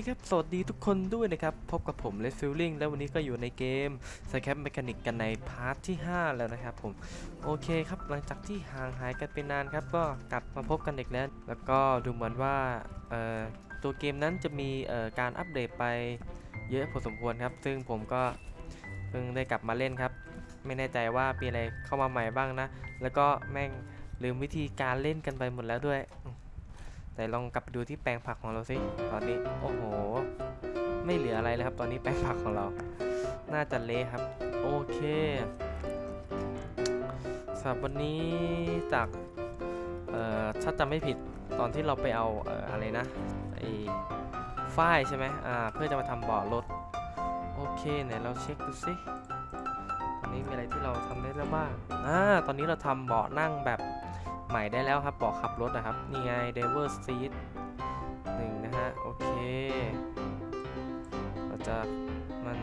คครับ สวัสดีทุกคนด้วยนะครับ พบกับผมเลฟิลลิงแล้ววันนี้ก็อยู่ในเกมสแคป m ม c h a นิกกันในพาร์ทที่ 5 แล้วนะครับผม โอเคครับ หลังจากที่ห่างหายกันไปนานครับ ก็กลับมาพบกันอีกแล้ว แล้วก็ดูเหมือนว่าตัวเกมนั้นจะมีการอัปเดตไปเยอะพอสมควรครับ ซึ่งผมก็เพิ่งได้กลับมาเล่นครับ ไม่แน่ใจว่ามีอะไรเข้ามาใหม่บ้างนะ แล้วก็แม่งลืมวิธีการเล่นกันไปหมดแล้วด้วย แต่ลองกลับไปดูที่แปลงผักของเราสิตอนนี้โอ้โห ไม่เหลืออะไรเลยครับ ตอนนี้แปลงผักของเรา น่าจะเละครับ โอเคสำหรับวันนี้จากเอ่อถ้าจำไม่ผิดตอนที่เราไปเอาเอ่ออะไรนะไอ้ฝ้ายใช่ไหมอ่าเพื่อจะมาทำเบาะรถโอเคไหนเราเช็คดูสิตอนนี้มีอะไรที่เราทำได้แล้วบ้างอ่าตอนนี้เราทำเบาะนั่งแบบ ใหม่ได้แล้วครับเบาะขับรถนะครับ นี่ไง d i v e r Seat หนึ่งนะฮะ โอเคเราจะมัน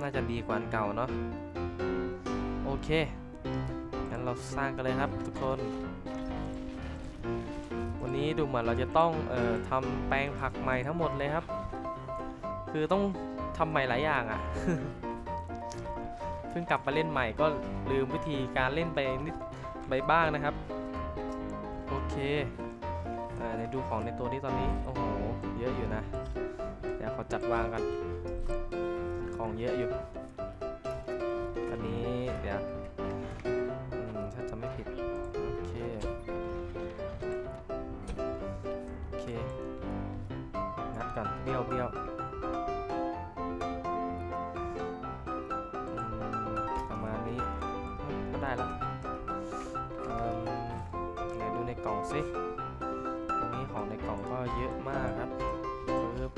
น่าจะดีกว่าอันเก่าเนาะ โอเค งั้นเราสร้างกันเลยครับทุกคน วันนี้ดูเหมือนเราจะต้องเอ่อทำแปลงผักใหม่ทั้งหมดเลยครับ คือต้องทำใหม่หลายอย่างอะ่ะเพิ่งกลับมาเล่นใหม่ก็ลืมวิธีการเล่นไปนิด ไปบ้างนะครับ โอเคอ่าในดูของในตัวนี้ตอนนี้ โอ้โห เยอะอยู่นะ เดี๋ยวขอจัดวางกัน ของเยอะอยู่ อันนี้เดี๋ยว กล่องสิตรงนี้ของในกล่องก็เยอะมากครับปึ๊บ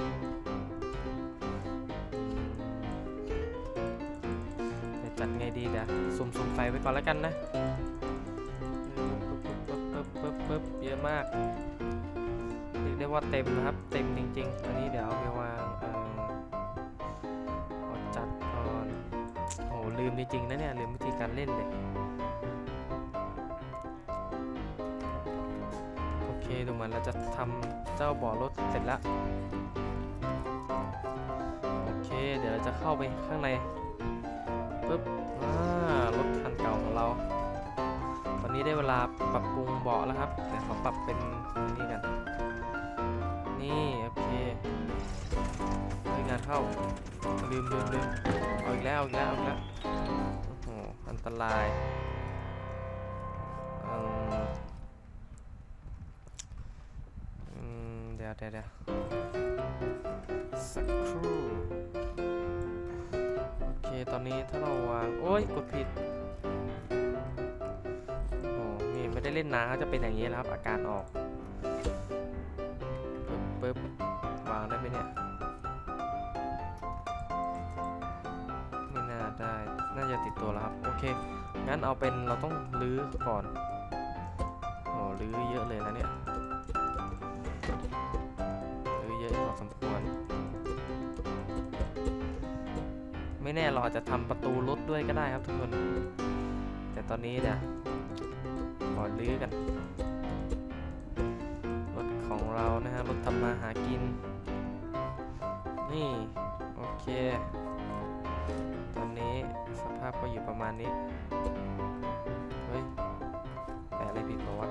จัดไงดีเดี๋ยวสุ่มๆไฟไว้ก่อนแล้วกันนะปึ๊บปึ๊บปึ๊บปึ๊บปึ๊บเยอะมากเรียกได้ว่าเต็มนะครับ เต็มจริงๆ อันนี้เดี๋ยวเอาไปวางเออเอาจัดก่อนโหลืมจริงๆนะเนี่ยลืมวิธีการเล่นเลย เคดูเหมือนเราจะทำเจ้าบ่อรถเสร็จแล้วโอเค เดี๋ยวเราจะเข้าไปข้างในปึ๊บอ่ารถคันเก่าของเรา ตอนนี้ได้เวลาปรับปรุงเบาะแล้วครับเดี๋ยวขอปรับเป็นนี่กัน นี่โอเคเฮ้ยงานเข้าลืมลืมลืมเอาอีกแล้วเอาอีกแล้วเอาอีกแล้วโอ้โหอันตราย เดี๋ยวเดี๋ยวสักครู่โอเคตอนนี้ถ้าเราวาง โอ้ย กดผิด โอ้โหนี่ไม่ได้เล่นนานก็จะเป็นอย่างนี้แล้วครับ อาการออกปึ๊บปึ๊บวางได้ไหมเนี่ย ไม่น่าได้ น่าจะติดตัวแล้วครับ โอเค งั้นเอาเป็นเราต้องรื้อก่อน โอ้รื้อเยอะเลยนะเนี่ย ไม่แน่เราอาจจะทำประตูรถด้วยก็ได้ครับทุกคน แต่ตอนนี้เดี๋ยขอรื้อกัน รถของเรานะฮะรถทำมาหากิน นี่ โอเค ตอนนี้สภาพก็อยู่ประมาณนี้ เฮ้ยแต่อะไรผิดเปล่าวะ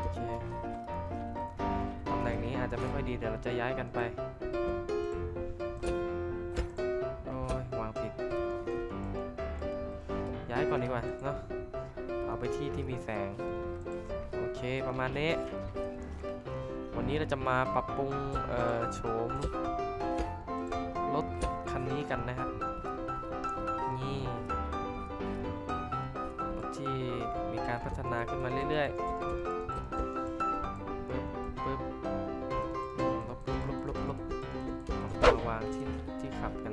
โอเคตำแหน่งนี้อาจจะไม่ค่อยดีเดี๋ยวเราจะย้ายกันไป ก่อนดีกว่าเนาะเอาไปที่ที่มีแสง โอเคประมาณนี้ วันนี้เราจะมาปรับปรุงเอ่อโฉมรถคันนี้กันนะครับ นี่รถที่มีการพัฒนาขึ้นมาเรื่อยๆปึ๊บปึ๊บลบลบลบลบลบเอามาวางที่ที่ขับกัน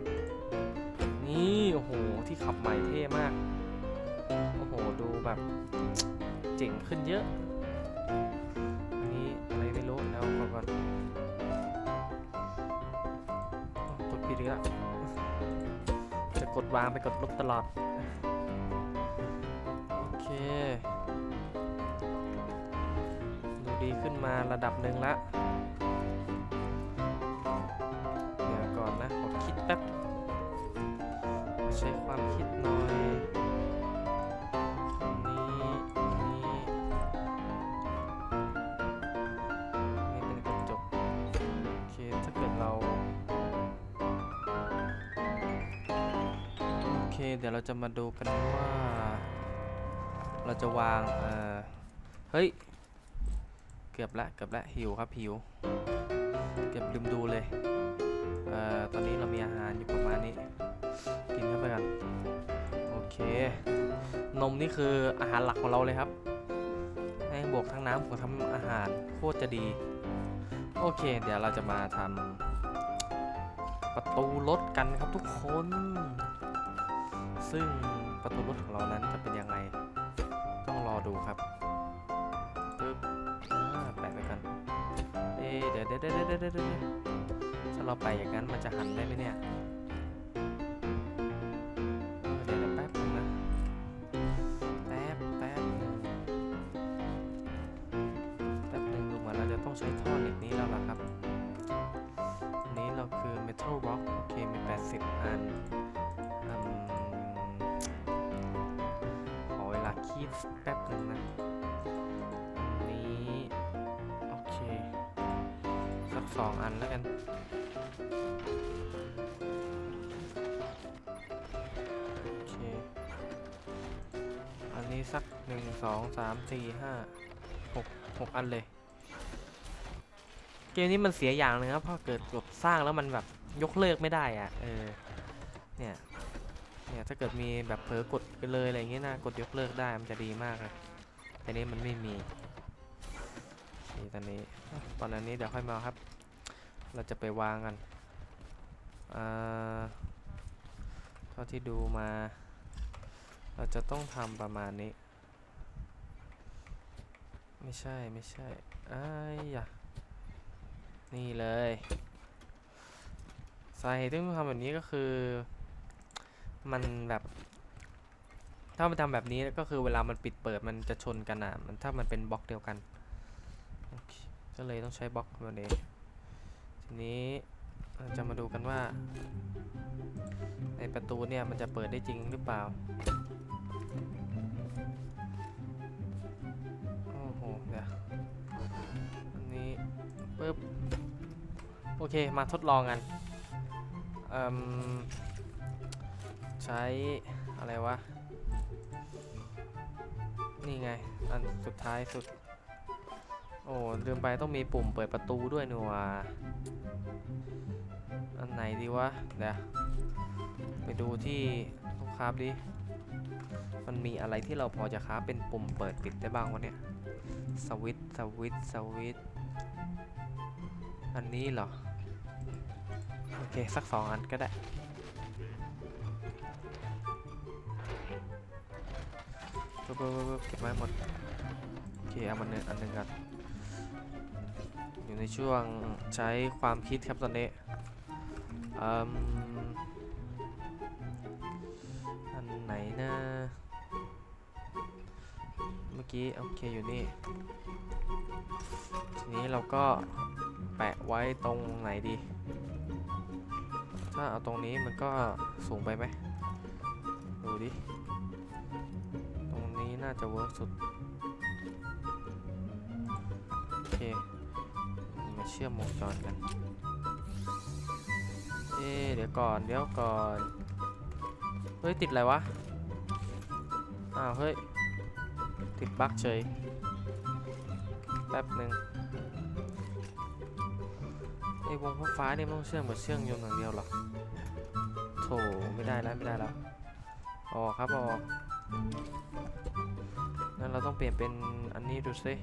นี่โอ้โหที่ขับใหม่เท่มาก แบบเจ๋งขึ้นเยอะอันนี้อะไรไม่รู้แล้วก่อนก่กดผิดอีกแล้วจะกดวางไปกดลบตลอด โอเค ดูดีขึ้นมาระดับหนึ่งละเดี๋ยวก่อนนะอดคิดแป๊บ ใช้ความคิด เดี๋ยวเราจะมาดูกันว่า เราจะวางเออเฮ้ย เกือบละเกือบละหิวครับหิว เกือบลืมดูเลยเอ่อตอนนี้เรามีอาหารอยู่ประมาณนี้กินเข้าไปกันโอเคนมนี่คืออาหารหลักของเราเลยครับให้บวกทั้งน้ำบวกทั้งอาหารโคตรจะดี โอเค เดี๋ยวเราจะมาทำประตูรถกันครับทุกคน ซึ่งประตูรถของเรานั้นจะเป็นยังไง ต้องรอดูครับปึ๊บแปะไปกันเอ๊ะเดี๋ยวเดี๋ยวเดี๋ยวเดี๋ยวเดี๋ยวเดี๋ยวถ้าเราไปอย่างนั้นมันจะหันได้ไหมเนี่ย อันแล้วกัน โอเค อันนี้สักหนึ่งสองสามสี่ห้าหกหกอันเลย เกมนี้มันเสียอย่างหนึงครับเพราะเกิดกดสร้างแล้วมันแบบยกเลิกไม่ได้อะเออ เนี่ย เนี่ย ถ้าเกิดมีแบบเผลอกดไปเลยอะไรอย่างเงี้ยนะ กดยกเลิกได้มันจะดีมากเลยแต่นี้มันไม่มีนี่ตอนนี้ ตอนนั้นนี้เดี๋ยวค่อยมาครับ เราจะไปวางกันเท่าที่ดูมา เราจะต้องทำประมาณนี้ ไม่ใช่ไม่ใช่อ้ยะนี่เลยสาเหตุที่ต้องทำแบบนี้ก็คือ มันแบบ ถ้ามันทำแบบนี้ก็คือเวลามันปิดเปิดมันจะชนกันอะมันถ้ามันเป็นบล็อกเดียวกัน ก็เลยต้องใช้บล็อกแบบนี้ ทีนี้เราจะมาดูกันว่า ในประตูเนี่ยมันจะเปิดได้จริงหรือเปล่า โอ้โห เดี๋ยวอันนี้ปึ๊บ โอเค มาทดลองกัน เอ่มใช้อะไรวะ นี่ไง อันสุดท้ายสุด โอ้ลืมไปต้องมีปุ่มเปิดประตูด้วยนี่หว่าอันไหนดีวะเดี๋ยวไปดูที่ลูกค้าดิมันมีอะไรที่เราพอจะค้าเป็นปุ่มเปิดปิดได้บ้างวะเนี่ยสวิตสวิตสวิตอันนี้เหรอ โอเค สักสองอันก็ได้ เก็บไว้หมด โอเค เอามันหนึ่งอันหนึ่งกัน อยู่ในช่วงใช้ความคิดครับตอนนี้อ,อันไหนนะเมื่อกี้โอเคอยู่นี่ ทีนี้เราก็แปะไว้ตรงไหนดี ถ้าเอาตรงนี้มันก็สูงไปไหมดูดิ ตรงนี้น่าจะเวิร์กสุด โอเค มาเชื่อมวงจรกัน เอ๊เดี๋ยวก่อน เดี๋ยวก่อน เฮ้ย ติดอะไรวะ อ้าว เฮ้ย ติดบั๊กเฉย แป๊บหนึ่งไอ้วงฟ้าเนี่ยมันต้องเชื่อมกับเชื่องยนต์อย่างเดียวหรอโถไม่ได้แล้วไม่ได้แล้วออกครับออกงั้นเราต้องเปลี่ยนเป็นอันนี้ดูสิ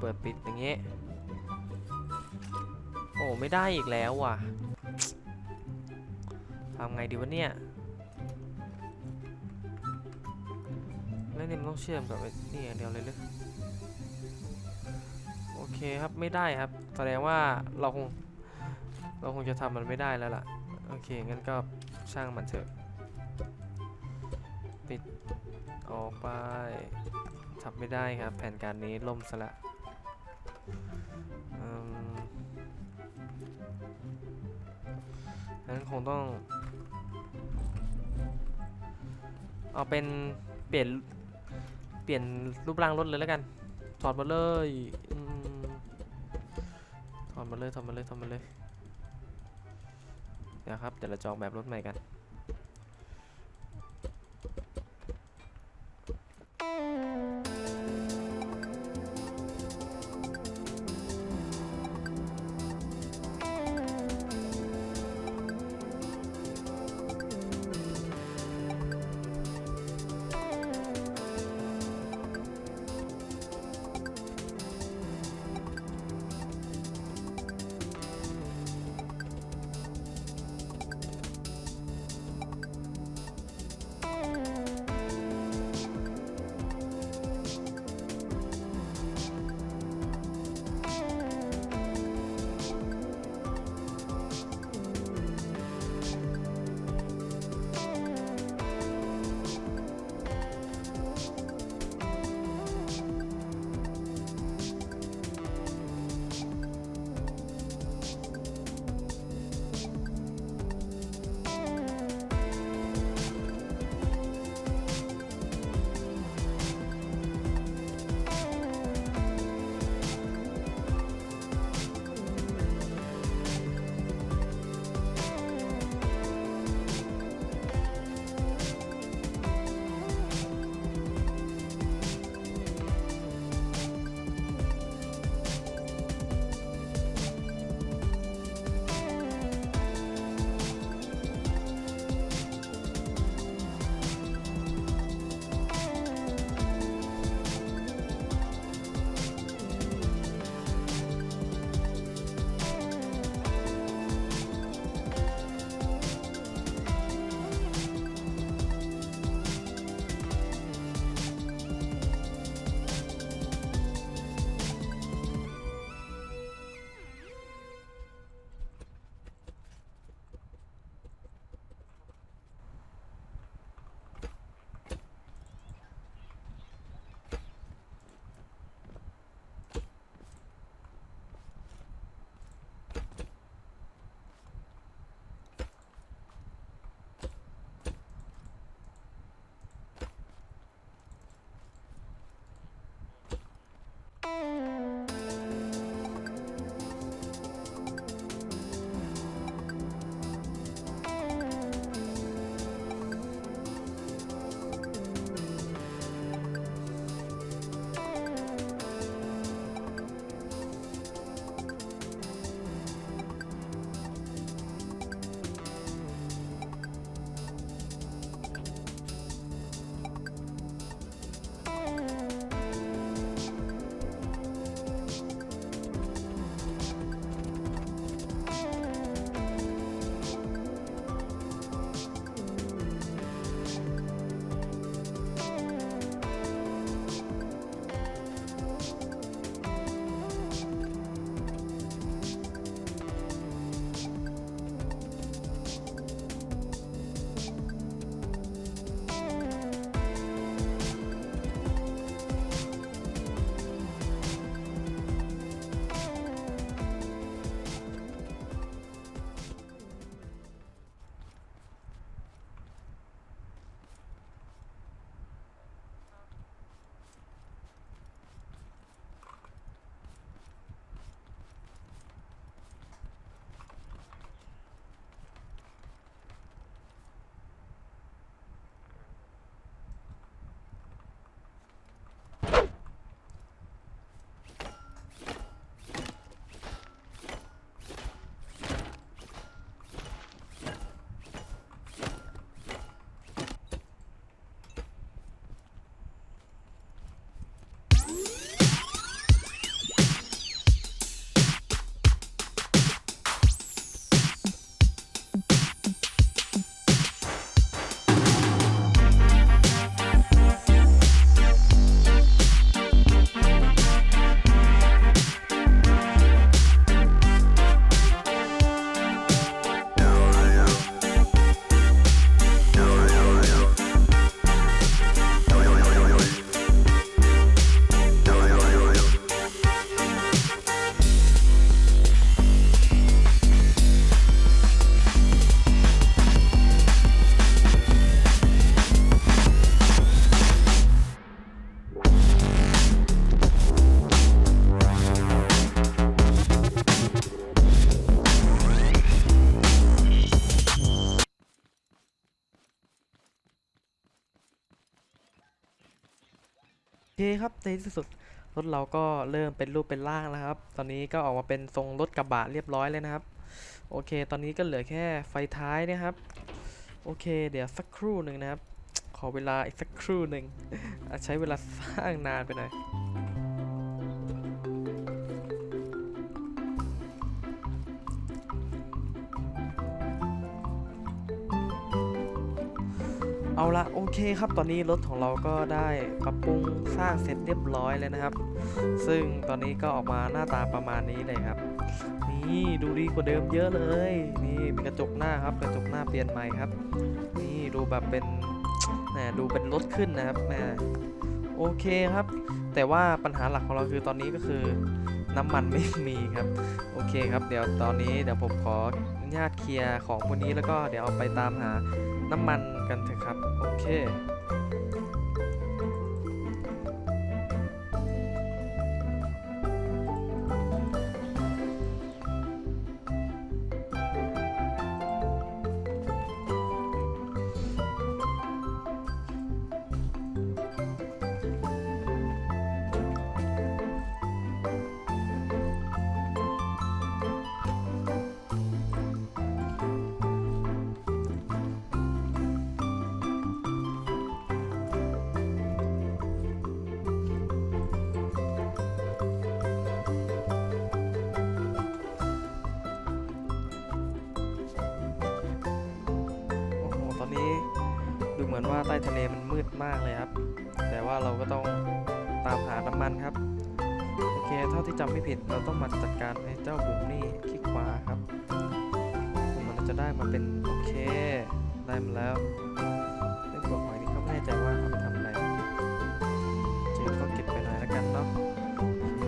เปิดปิดอย่างเงี้ยโอ้ไม่ได้อีกแล้วว่ะทำไงดีวะเนี่ยแล้วนี่มันต้องเชื่อมกับนี่อย่างเดียวเลยหรือโอเคครับไม่ได้ครับ แสดงว่าเราคงเราคงจะทำมันไม่ได้แล้วล่ะ โอเคงั้นก็ช่างมันเถอะปิดออกไปทำไม่ได้ครับ แผนการนี้ล่มซะละ งั้นคงต้อง เอาเป็นเปลี่ยนเปลี่ยนรูปร่างรถเลยแล้วกัน ถอดมาเลยถอดมาเลยถอดมาเลยถอดมาเลยเดี๋ยวครับเดี๋ยวเราจองแบบรถใหม่กัน ในที่สุดรถเราก็เริ่มเป็นรูปเป็นร่างแล้วครับ ตอนนี้ก็ออกมาเป็นทรงรถกระบะเรียบร้อยเลยนะครับ โอเค ตอนนี้ก็เหลือแค่ไฟท้ายนะครับ โอเค เดี๋ยวสักครู่หนึ่งนะครับ ขอเวลาอีกสักครู่หนึ่งใช้เวลาสร้างนานไปหน่อย เอาละโอเคครับตอนนี้รถของเราก็ได้ปรับปรุงสร้างเสร็จเรียบร้อยแล้วนะครับ ซึ่งตอนนี้ก็ออกมาหน้าตาประมาณนี้เลยครับ นี่ดูดีกว่าเดิมเยอะเลย นี่มีกระจกหน้าครับกระจกหน้าเปลี่ยนใหม่ครับ นี่ดูแบบเป็นแหมดูเป็นรถขึ้นนะครับแหมโอเคครับ แต่ว่าปัญหาหลักของเราคือตอนนี้ก็คือน้ำมันไม่มีครับ โอเคครับ เดี๋ยวตอนนี้เดี๋ยวผมขออนุญาตเคลียร์ของพวกนี้แล้วก็เดี๋ยวเอาไปตามหา น้ำมันกันเถอะครับ โอเค มาจัดการไอ้เจ้าบุ๋มนี่คลิกขวาครับมันจะได้มาเป็นโอเค ได้มาแล้วเรื่องตัวหอยนี่ก็ไม่แน่ใจว่าเอาไปทำอะไรเจอก็เก็บไปหน่อยแล้วกันเนาะ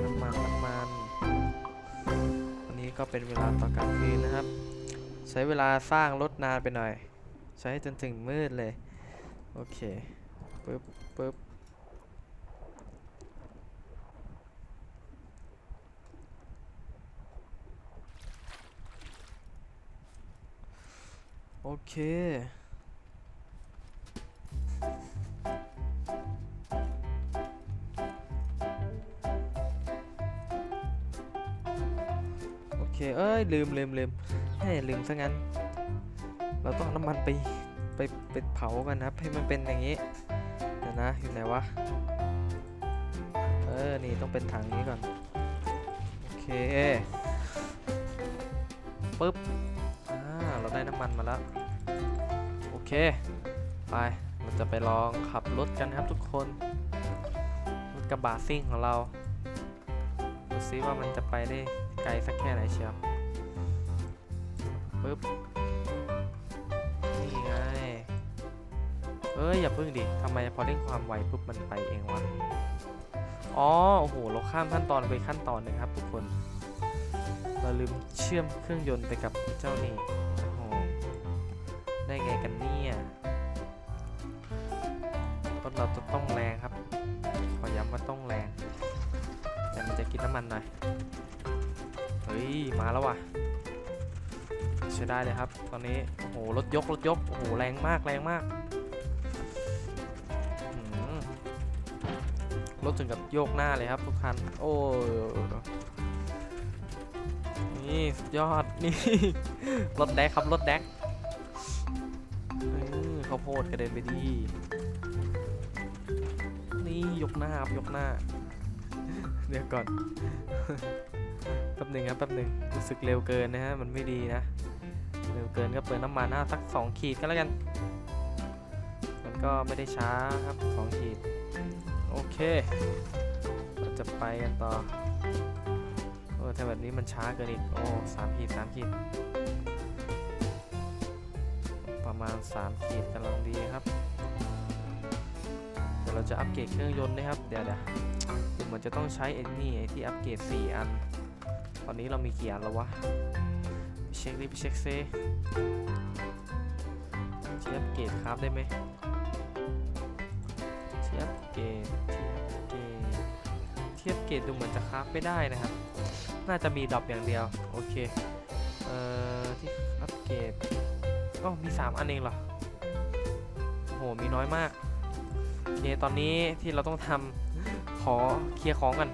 น้ำมันน้ำมันวันนี้ก็เป็นเวลาตอนกลางคืนนะครับ ใช้เวลาสร้างรถนานไปหน่อย ใช้จนถึงมืดเลย โอเคปึ๊บปึ๊บ โอเค โอเค เอ้ย ลืมลืมลืมแห่ลืมซะงั้น เราต้องน้ำมันไปไปไปเผากันนะให้มันเป็นอย่างนี้ เดี๋ยวนะ อยู่ไหนวะ เออ นี่ต้องเป็นถังนี้ก่อน โอเค ปึ๊บ เราได้น้ำมันมาแล้ว โอเค ไป เราจะไปลองขับรถกันครับทุกคน รถกระบะซิ่งของเรา ดูซิว่ามันจะไปได้ไกลสักแค่ไหนเชียวปึ๊บ นี่ไง เอ้ย อย่าพึ่งดิทำไมพอเร่งความไวปุ๊บมันไปเองวะ อ๋อ โอ้โห เราข้ามขั้นตอนไปขั้นตอนหนึงครับทุกคน เราลืมเชื่อมเครื่องยนต์ไปกับเจ้านี่ ถเราจะต้องแรงครับ ขอย้ำว่าต้องแรง แต่มันจะกินน้ำมันหน่อย เฮ้ย มาแล้วว่ะใช้ได้เลยครับ ตอนนี้ โอ้โห รถยก รถยก โอ้โห แรงมาก แรงมาก รถถึงกับโยกหน้าเลยครับทุกคัน โอ้ยนี่สุดยอด นี่ รถแดกครับ รถแดกอื้อข้าวโพดกระเด็นไปดี ยกหน้าครับยกหน้า เดี๋ยวก่อน แป๊บหนึ่งครับแป๊บหนึ่งรู้สึกเร็วเกินนะฮะ มันไม่ดีนะ เร็วเกินก็เปิดน้ำมันอะสัก 2 ขีดก็แล้วกัน มันก็ไม่ได้ช้าครับ 2 ขีด โอเคเราจะไปกันต่อโอ้ถ้าแบบนี้มันช้าเกินอีก โอ้สามขีดสามขีด ประมาณ 3 ขีดกำลังดีครับ เราจะอัปเกรดเครื่องยนต์นะครับ เดี๋ยวเดี๋ยวเดี๋ยวมันจะต้องใช้ไอ้นี่ไอ้ที่อัปเกรด4 อัน ตอนนี้เรามีกี่อันแล้ววะเช็คดิไปเช็คเซิเทียบเกรดครับได้ไหมเทียบเกรดเทียบเกรดเทียบเกรดดูเหมือนจะครับไม่ได้นะครับ น่าจะมีดรอปอย่างเดียว โอเค เอ่อ ที่อัปเกรดก็มี 3 อันเองเหรอโห มีน้อยมาก เคตอนนี้ที่เราต้องทำขอเคลียร์ของกัน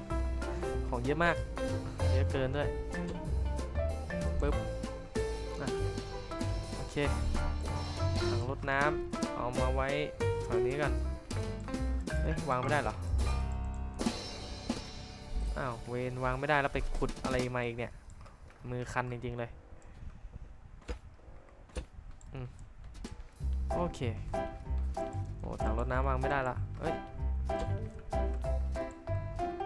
ของเยอะมาก เยอะเกินด้วยปึ๊บอโอเคถังรดน้ำเอามาไว้ฝั่งนี้กันเอ้ยวางไม่ได้เหรออ้าวเวนวางไม่ได้แล้วไปขุดอะไรมาอีกเนี่ย มือคันจริงๆเลยอืมโอเค โอ้ถังรดน้ำวางไม่ได้ละเอ้ย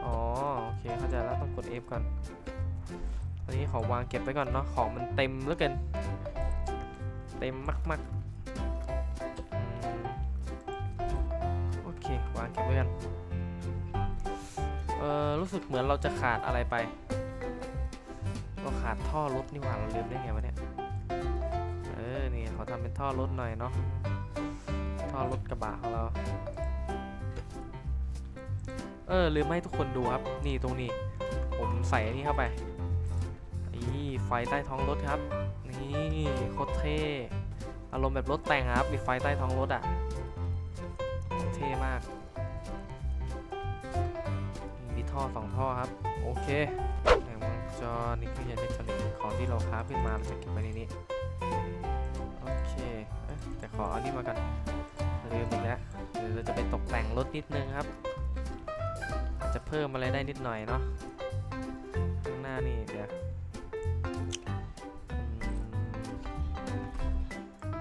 อ๋อ โอเค เข้าใจแล้วต้องกด F ก่อน อันนี้ของวางเก็บไว้ก่อนเนาะ ของมันเต็มเหลือเกิน เต็มมากๆ โอเค วางเก็บไว้กันเออรู้สึกเหมือนเราจะขาดอะไรไป เราขาดท่อรถนี่หว่า เราลืมได้ไงวะเนี่ย เออ นี่ขาทำเป็นท่อรถหน่อยเนาะ ท่อรถกระบะของเรา เออลืมให้ทุกคนดูครับ นี่ตรงนี้ ผมใส่นนี้เข้าไปนี่ไฟใต้ท้องรถครับ นี่โคตรเท่อารมณ์แบบรถแต่งครับ มีไฟใต้ท้องรถอะ เท่มาก มีท่อสองท่อครับ โอเคแผงวงจรนี่คืออิเล็กทรอนิกส์ของที่เราค้าขึ้นมาเราจะเก็บไว้ในนี้ โอเคเอ้ยแต่ขออานี่มากัน ลืมอีกแล้วเดี๋ยวเราจะไปตกแต่งรถนิดนึงครับ อาจจะเพิ่มอะไรได้นิดหน่อยเนาะข้างหน้านี่เดี๋ยว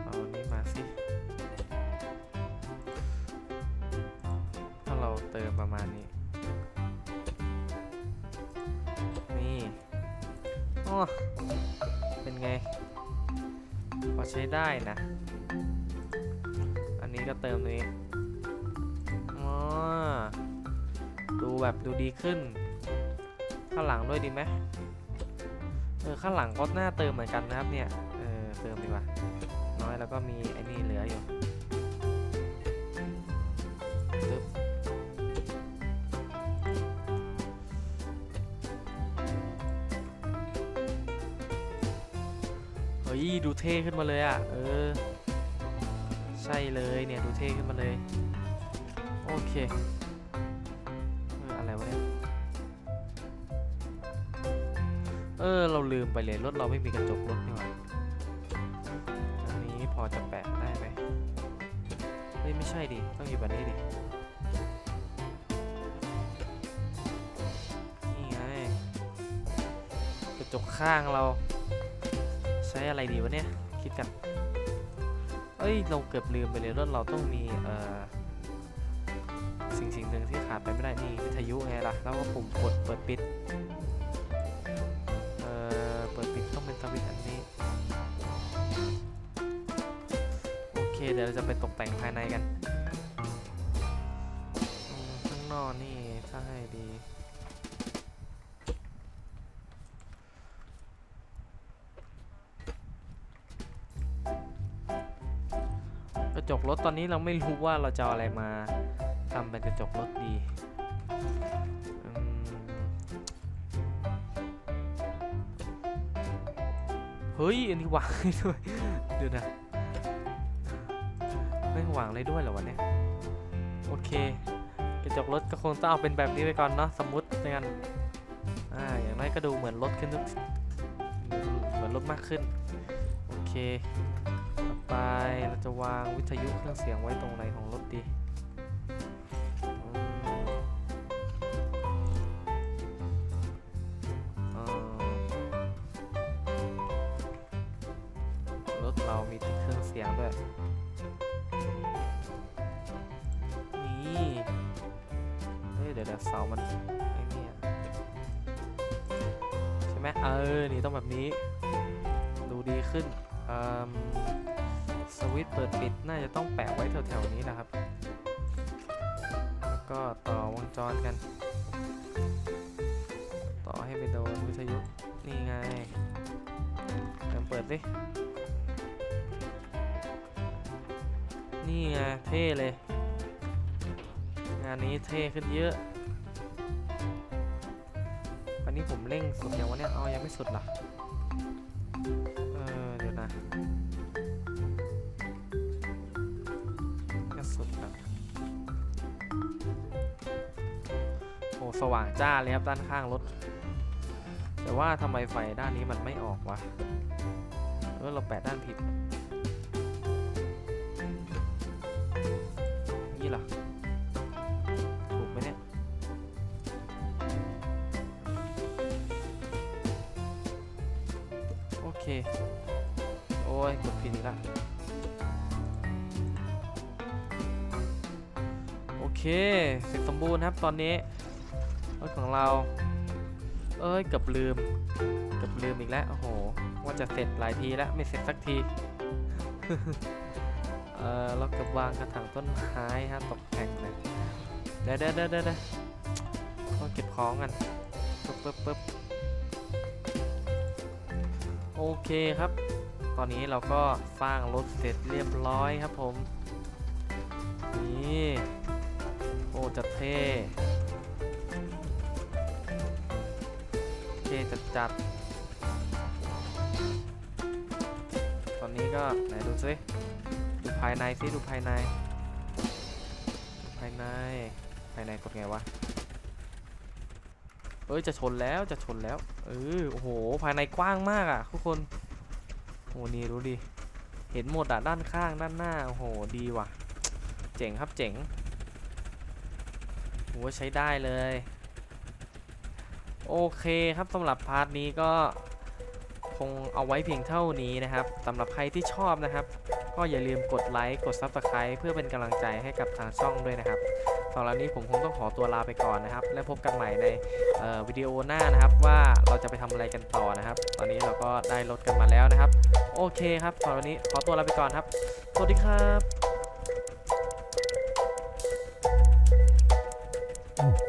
เอาอันนี้มาสิถ้าเราเติมประมาณนี้ นี่อ๋อเป็นไงพอใช้ได้นะ ก็เติมตรงนี้อ๋อดูแบบดูดีขึ้น ข้างหลังด้วยดีไหมเออข้างหลังก็น่าเติมเหมือนกันนะครับเนี่ย เออเติมดีกว่า น้อยแล้วก็มีไอ้นี่เหลืออยู่ตึ๊บเฮ้ยดูเท่ขึ้นมาเลยอะ เออ ใช่เลยเนี่ย ดูเท่ขึ้นมาเลย โอเคเอออะไรวะเนี่ยเออ เราลืมไปเลย รถเราไม่มีกระจกรถนี่หว่าอันนี้พอจะแปะได้ไหมเฮ้ย ไม่ใช่ดิ ต้องอยู่แบบนี้ดินี่ไงกระจกข้างเรา ใช้อะไรดีวะเนี่ย คิดกัน อ้ยเราเกือบลืมไปเลยรถเราต้องมีเอ่อสิ่งสิ่งหนึ่งที่ขาดไปไม่ได้นี่วิทยุไงล่ะแล้วก็ปุ่มกดเปิดปิดเอ่อเปิดปิดต้องเป็นสวิตช์อันนี้โอเคเดี๋ยวเราจะไปตกแต่งภายในกันข้างนอกนี่ถ้าให้ดี รถตอนนี้เราไม่รู้ว่าเราจะอะไรมาทำเป็นกระจกรถดีเฮ้ย อันนี้วางได้ด้วยเดี๋ยวนะไม่วางเลยด้วยเหรอวะเนี่ย โอเค กระจกรถก็คงต้องเอาเป็นแบบนี้ไปก่อนเนาะสมมติในกันอ่า อย่างไรก็ดูเหมือนรถขึ้นทุกเหมือนรถมากขึ้น โอเค ไปเราจะวางวิทยุเครื่องเสียงไว้ตรงไหนของรถดี นี้ผมเร่งสุดยังวันนี้เอายังไม่สุดล่ะเออเดี๋ยวนะก็สุดแบบสว่างจ้าเลยครับด้านข้างรถ แต่ว่าทำไมไฟด้านนี้มันไม่ออกวะเออเราแปะด้านผิดนี่หรอ ครับตอนนี้รถของเรา เอ้ยเกือบลืมเกือบลืมอีกแล้วโอ้โหว่าจะเสร็จหลายทีแล้วไม่เสร็จสักทีเออเรากือบวางกระถางต้นไม้ฮะตกแต่งนะเดี๋ยวเดี๋ยวเดี๋ยวเดี๋ยวเดี๋ยวต้องเก็บของกันปึ๊บปึ๊บปึ๊บโอเคครับ ตอนนี้เราก็สร้างรถเสร็จเรียบร้อยครับผม นี่ เท่เท่จัดจัดตอนนี้ก็ไหนดูซิดูภายในซิดูภายใน ภายใน ภายในกดไงวะ เอ้ย จะชนแล้วจะชนแล้ว เออ โอ้โห ภายในกว้างมากอะทุกคน โอ้นี่รู้ดิ เห็นหมดอะ ด้านข้างด้านหน้า โอ้โห ดีว่ะ เจ๋งครับเจ๋ง โหใช้ได้เลย โอเคครับสำหรับพาร์ทนี้ก็คงเอาไว้เพียงเท่านี้นะครับสำหรับใครที่ชอบนะครับ ก็อย่าลืมกดไลค์กด Subscribe เพื่อเป็นกำลังใจให้กับทางช่องด้วยนะครับสำหรับนี้ผมคงต้องขอตัวลาไปก่อนนะครับ และพบกันใหม่ในวิดีโอหน้านะครับ ว่าเราจะไปทำอะไรกันต่อนะครับ ตอนนี้เราก็ได้รถกันมาแล้วนะครับ โอเคครับสำหรับวันนี้ขอตัวลาไปก่อนครับ สวัสดีครับ Mm.